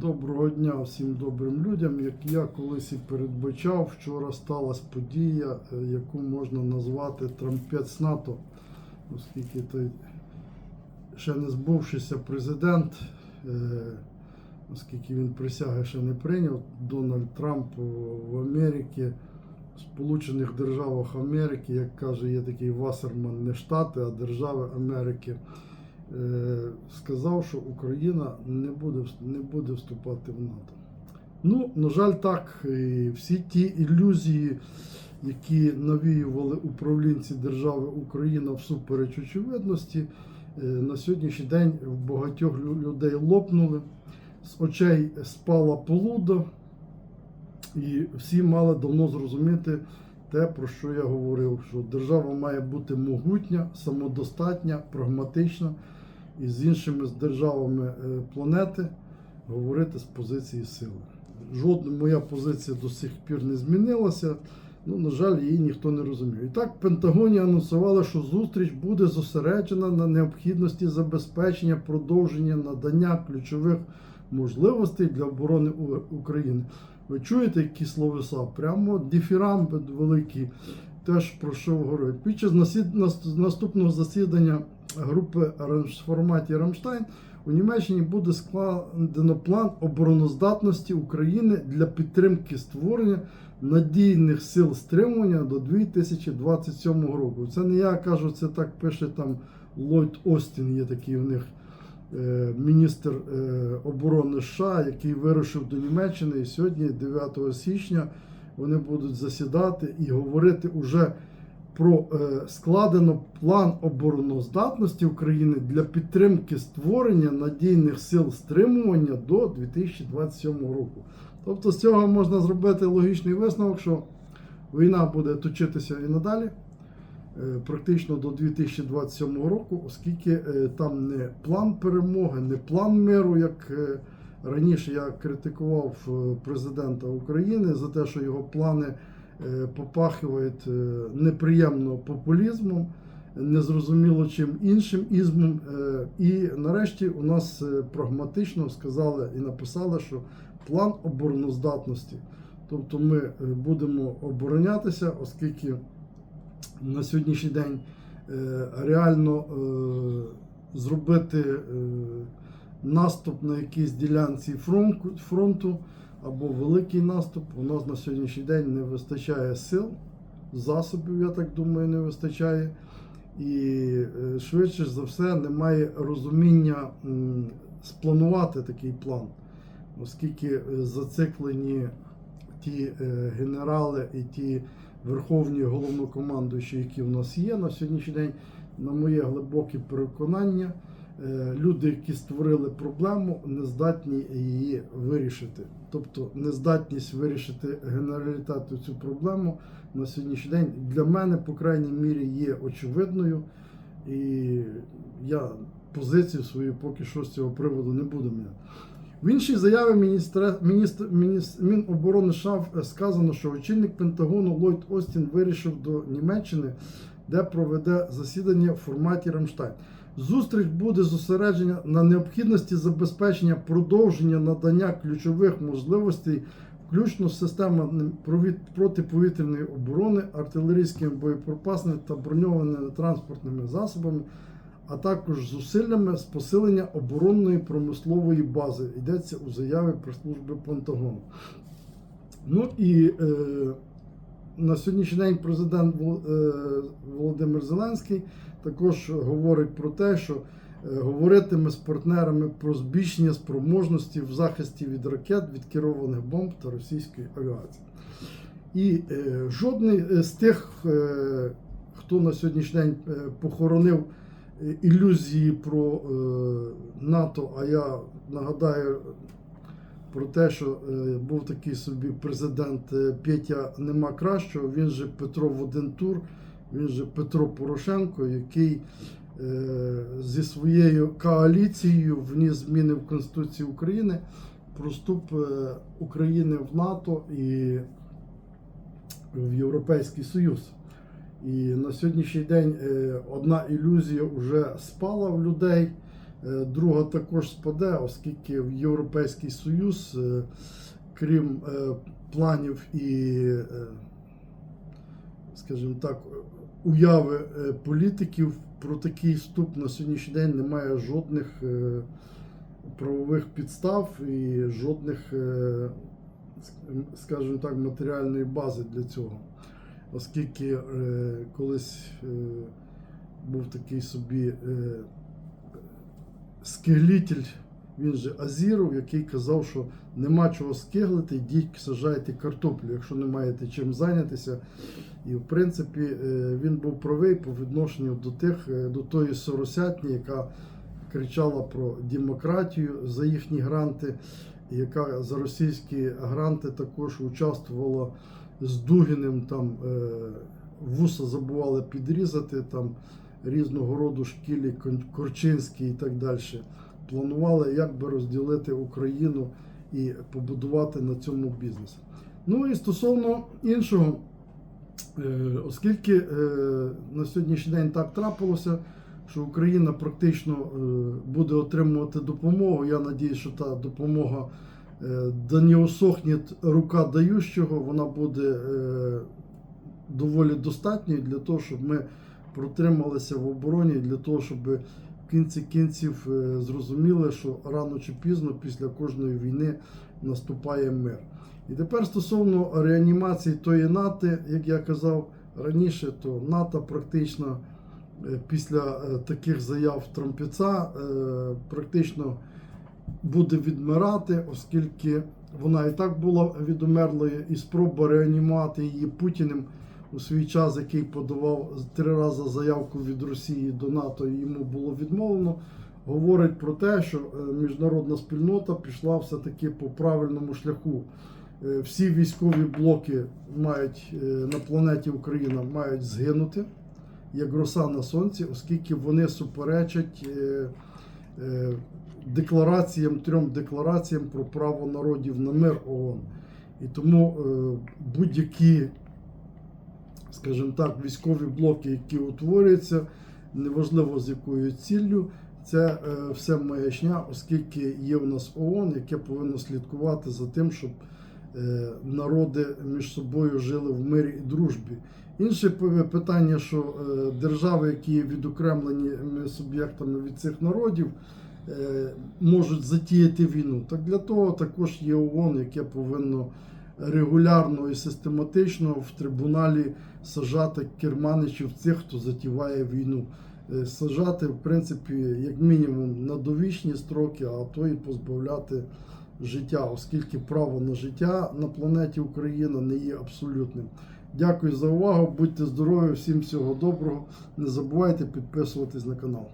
Доброго дня всім добрим людям. Як я колись і передбачав, вчора сталася подія, е, яку можна назвати трампець НАТО, оскільки той ще не збувшися президент, е, оскільки він присяги ще не прийняв, Дональд Трамп в Америці, в Сполучених Державах Америки, як каже, є такий Вассерман, не Штати, а держави Америки. Е, Сказав, що Україна не буде, не буде вступати в НАТО. Ну, на жаль, так, всі ті ілюзії, які навіювали управлінці держави Україна всупереч очевидності, е, на сьогоднішній день в багатьох людей лопнули, з очей спала полуда, і всі мали давно зрозуміти те, про що я говорив, що держава має бути могутня, самодостатня, прагматична і з іншими державами е, планети говорити з позиції сили. Жодна моя позиція до сих пір не змінилася. Ну, на жаль, її ніхто не розуміє. І так, Пентагоні анонсували, що зустріч буде зосереджена на необхідності забезпечення продовження надання ключових можливостей для оборони України. Ви чуєте, які словеса? Прямо дифірамби великі, теж про що говорять. Під час наступного засідання групи в форматі Рамштайн у Німеччині буде складено план обороноздатності України для підтримки створення надійних сил стримування до 2027 року. Це не я кажу, це так пише там Ллойд Остін, є такий у них е, міністр е, оборони США, який вирушив до Німеччини. І сьогодні, 9 січня, вони будуть засідати і говорити уже про е, складено план обороноздатності України для підтримки створення надійних сил стримування до 2027 року. Тобто з цього можна зробити логічний висновок, що війна буде точитися і надалі, е, практично до 2027 року, оскільки е, там не план перемоги, не план миру, як раніше я критикував е, президента України за те, що його плани е, попахують е, неприємно популізмом, незрозуміло чим іншим ізмом. І нарешті у нас прагматично сказали і написали, що план обороноздатності. Тобто ми будемо оборонятися, оскільки на сьогоднішній день реально зробити наступ на якійсь ділянці фронту, або великий наступ, у нас на сьогоднішній день не вистачає сил, засобів, я так думаю, не вистачає. І е, швидше за все немає розуміння спланувати такий план, оскільки е, зациклені ті е, генерали і ті верховні головнокомандуючі, які в нас є на сьогоднішній день, на моє глибоке переконання, люди, які створили проблему, не здатні її вирішити. Тобто нездатність вирішити генералітету цю проблему на сьогоднішній день для мене, по крайній мірі, є очевидною. І я позицію свою поки що з цього приводу не буду міняти. В іншій заяві міністра, міністр, міністр, Міноборони США сказано, що очільник Пентагону Ллойд Остін вирішив до Німеччини, де проведе засідання в форматі Рамштайн. Зустріч буде зосереджена на необхідності забезпечення продовження надання ключових можливостей, включно з системами протиповітряної оборони, артилерійськими боєприпасами та броньованими транспортними засобами, а також зусиллями з посилення оборонної промислової бази. Йдеться у заяві прес-служби Пентагону. Ну і е, на сьогоднішній день президент е, Володимир Зеленський також говорить про те, що е, говоритиме з партнерами про збільшення спроможності в захисті від ракет, від керованих бомб та російської авіації. І е, жодний з тих, хто на сьогоднішній день похоронив ілюзії про НАТО, а я нагадаю про те, що е, був такий собі президент е, Петя Нема Кращого, він же Петро в один тур, він же Петро Порошенко, який е, зі своєю коаліцією вніс зміни в Конституцію України про вступ України в НАТО і в Європейський Союз. І на сьогоднішній день одна ілюзія вже спала в людей. Е, Друга також спаде, оскільки в Європейський Союз, е, крім е, планів і, скажімо так, уяви політиків про такий вступ на сьогоднішній день немає жодних правових підстав і жодних, скажімо так, матеріальної бази для цього. Оскільки колись був такий собі скиглітель, він же Азіров, який казав, що нема чого скиглити, йдіть сажайте картоплю, якщо не маєте чим зайнятися. І в принципі е, він був правий по відношенню до тих, е, до тої соросятні, яка кричала про демократію за їхні гранти, яка за російські гранти також участвувала з Дугіним, там е, вуса забували підрізати, там різного роду шкілі, Корчинський і так далі. Планували, як би розділити Україну і побудувати на цьому бізнес. Ну і стосовно іншого, е, оскільки е, на сьогоднішній день так трапилося, що Україна практично е, буде отримувати допомогу. Я надію, що та допомога да не усохне рука даючого, вона буде доволі достатньою для того, щоб ми протрималися в обороні, для того, щоб в кінці кінців е, зрозуміли, що рано чи пізно після кожної війни наступає мир. І тепер стосовно реанімації тої НАТО, як я казав раніше, то НАТО практично е, після е, таких заяв Трампіца практично буде відмирати, оскільки вона і так була відумерлою, і спроба реанімувати її Путіним у свій час, який подавав три рази заявку від Росії до НАТО, і йому було відмовлено, говорить про те, що е, міжнародна спільнота пішла все-таки по правильному шляху. Е, Всі військові блоки мають е, на планеті Україна мають згинути як роса на сонці, оскільки вони суперечать деклараціям, трьом деклараціям про право народів на мир ООН. І тому будь-які, скажімо так, військові блоки, які утворюються, неважливо з якою ціллю, це е, все маячня, оскільки є у нас ООН, яке повинно слідкувати за тим, щоб е, народи між собою жили в мирі і дружбі. Інше питання, що е, держави, які є відокремлені суб'єктами від цих народів, можуть затіяти війну. Так для того також є ООН, яке повинно регулярно і систематично в трибуналі сажати керманичів цих, хто затіває війну. Е, Сажати, в принципі, як мінімум на довічні строки, а то і позбавляти життя, оскільки право на життя на планеті Україна не є абсолютним. Дякую за увагу, будьте здорові, всім всього доброго. Не забувайте підписуватись на канал.